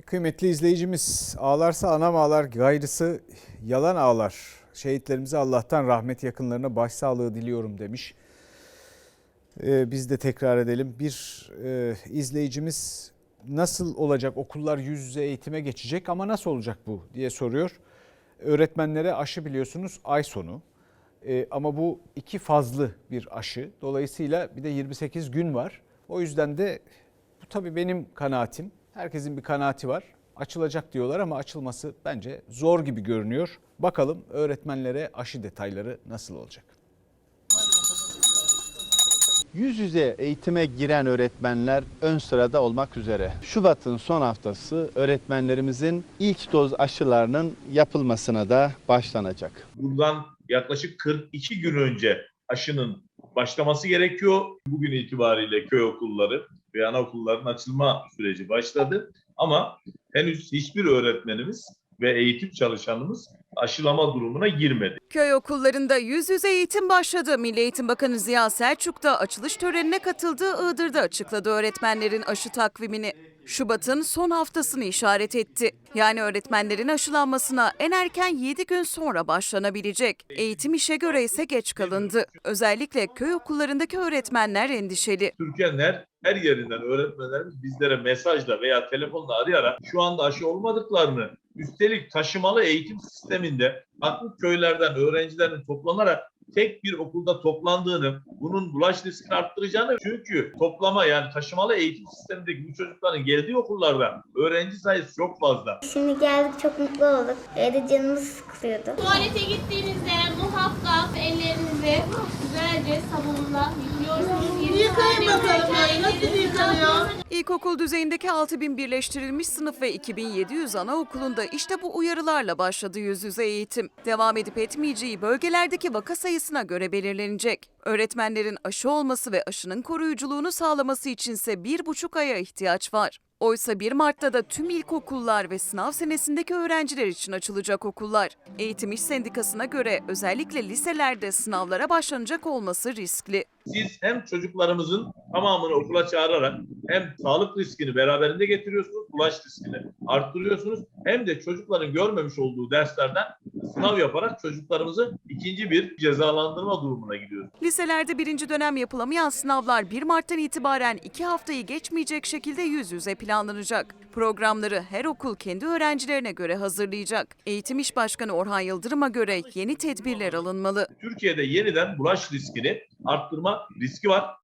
Bir kıymetli izleyicimiz ağlarsa anam ağlar gayrısı yalan ağlar. Şehitlerimize Allah'tan rahmet yakınlarına başsağlığı diliyorum demiş. Ee, biz de tekrar edelim. Bir e, izleyicimiz nasıl olacak okullar yüz yüze eğitime geçecek ama nasıl olacak bu diye soruyor. Öğretmenlere aşı biliyorsunuz ay sonu. Ee, ama bu iki fazlı bir aşı. Dolayısıyla bir de 28 gün var. O yüzden de bu tabii benim kanaatim. Herkesin bir kanaati var. Açılacak diyorlar ama açılması bence zor gibi görünüyor. Bakalım öğretmenlere aşı detayları nasıl olacak? Yüz yüze eğitime giren öğretmenler ön sırada olmak üzere. Şubat'ın son haftası öğretmenlerimizin ilk doz aşılarının yapılmasına da başlanacak. Bundan yaklaşık 42 gün önce aşının başlaması gerekiyor. Bugün itibariyle köy okulları ve anaokulların açılma süreci başladı. Ama henüz hiçbir öğretmenimiz ve eğitim çalışanımız aşılama durumuna girmedi. Köy okullarında yüz yüze eğitim başladı. Milli Eğitim Bakanı Ziya Selçuk da açılış törenine katıldığı Iğdır'da açıkladı öğretmenlerin aşı takvimini. Şubat'ın son haftasını işaret etti. Yani öğretmenlerin aşılanmasına en erken 7 gün sonra başlanabilecek. Eğitim işe göre ise geç kalındı. Özellikle köy okullarındaki öğretmenler endişeli. Türkiye'nin her, her yerinden öğretmenlerimiz bizlere mesajla veya telefonla arayarak şu anda aşı olmadıklarını üstelik taşımalı eğitim sisteminde farklı köylerden öğrencilerin toplanarak tek bir okulda toplandığını, bunun bulaş riskini arttıracağını çünkü toplama yani taşımalı eğitim sistemindeki bu çocukların geldiği okullarda öğrenci sayısı çok fazla. Şimdi geldik çok mutlu olduk. Evde canımız sıkılıyordu. Tuvalete gittiğinizde muhakkak ellerinizi güzelce sabunla yıkıyorsunuz. Yıkayın bakalım nasıl yıkanıyor? İlkokul düzeyindeki 6000 birleştirilmiş sınıf ve 2700 anaokulunda işte bu uyarılarla başladı yüz yüze eğitim. Devam edip etmeyeceği bölgelerdeki vaka sayısına göre belirlenecek. Öğretmenlerin aşı olması ve aşının koruyuculuğunu sağlaması içinse bir buçuk aya ihtiyaç var. Oysa 1 Mart'ta da tüm ilkokullar ve sınav senesindeki öğrenciler için açılacak okullar. Eğitim İş Sendikası'na göre özellikle liselerde sınavlara başlanacak olması riskli. Siz hem çocuklarımızın tamamını okula çağırarak hem sağlık riskini beraberinde getiriyorsunuz, bulaş riskini arttırıyorsunuz. Hem de çocukların görmemiş olduğu derslerden sınav yaparak çocuklarımızı ikinci bir cezalandırma durumuna gidiyoruz. Liselerde birinci dönem yapılamayan sınavlar 1 Mart'tan itibaren 2 haftayı geçmeyecek şekilde yüz yüze planlanacak. Programları her okul kendi öğrencilerine göre hazırlayacak. Eğitim İş Başkanı Orhan Yıldırım'a göre yeni tedbirler alınmalı. Türkiye'de yeniden bulaş riskini arttırma riski var.